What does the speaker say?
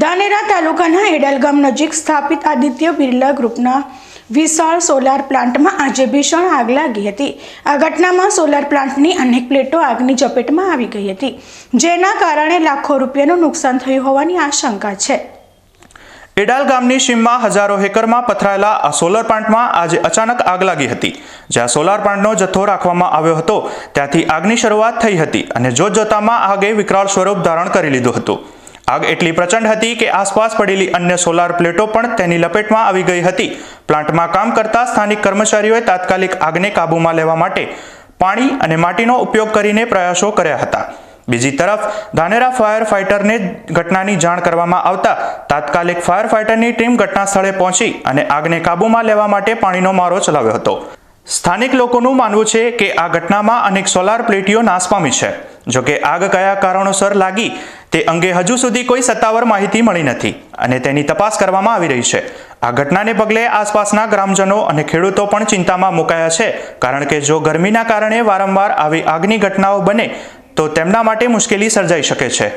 ધાનેરા તાલુકાના એડલ ગામ નજીક સ્થાપિત આદિત્ય બિરલા ગ્રુપના વિશાળ સોલાર પ્લાન્ટમાં આજે ભીષણ આગ લાગી હતી. આ ઘટનામાં સોલાર પ્લાન્ટની અનેક પ્લેટો આગની ઝપેટમાં આવી ગઈ હતી. જેના કારણે લાખો રૂપિયાનું નુકસાન થયું હોવાની આશંકા છે. એડાલ ગામની સીમમાં હજારો હેકરમાં પથરાયેલા આ સોલર પ્લાન્ટમાં આજે અચાનક આગ લાગી હતી. જ્યાં સોલાર પ્લાન્ટનો જથ્થો રાખવામાં આવ્યો હતો, ત્યાંથી આગની શરૂઆત થઈ હતી અને જોતજોતામાં આગે વિકરાળ સ્વરૂપ ધારણ કરી લીધું હતું. આગ એટલી પ્રચંડ હતી કે આસપાસ પડેલી અન્ય સોલાર પ્લેટો પણ તેની લપેટમાં આવી ગઈ હતી. પ્લાન્ટમાં કામ કરતા સ્થાનિક કર્મચારીઓએ તાત્કાલિક આગને કાબૂમાં લેવા માટે પાણી અને માટીનો ઉપયોગ કરીને પ્રયાસો કર્યા હતા. બીજી તરફ, ધાનેરા ફાયર ફાઇટરને ઘટનાની જાણ કરવામાં આવતા તાત્કાલિક ફાયર ફાઇટરની ટીમ ઘટના સ્થળે પહોંચી અને આગને કાબૂમાં લેવા માટે પાણીનો મારો ચલાવ્યો હતો. સ્થાનિક લોકોનું માનવું છે કે આ ઘટનામાં અનેક સોલાર પ્લેટીઓ નાશ પામી છે. જોકે આગ કયા કારણોસર લાગી તે અંગે હજુ સુધી કોઈ સત્તાવાર માહિતી મળી નથી અને તેની તપાસ કરવામાં આવી રહી છે. આ ઘટનાને પગલે આસપાસના ગ્રામજનો અને ખેડૂતો પણ ચિંતામાં મુકાયા છે, કારણ કે જો ગરમીના કારણે વારંવાર આવી આગની ઘટનાઓ બને, તો તેમના માટે મુશ્કેલી સર્જાઈ શકે છે.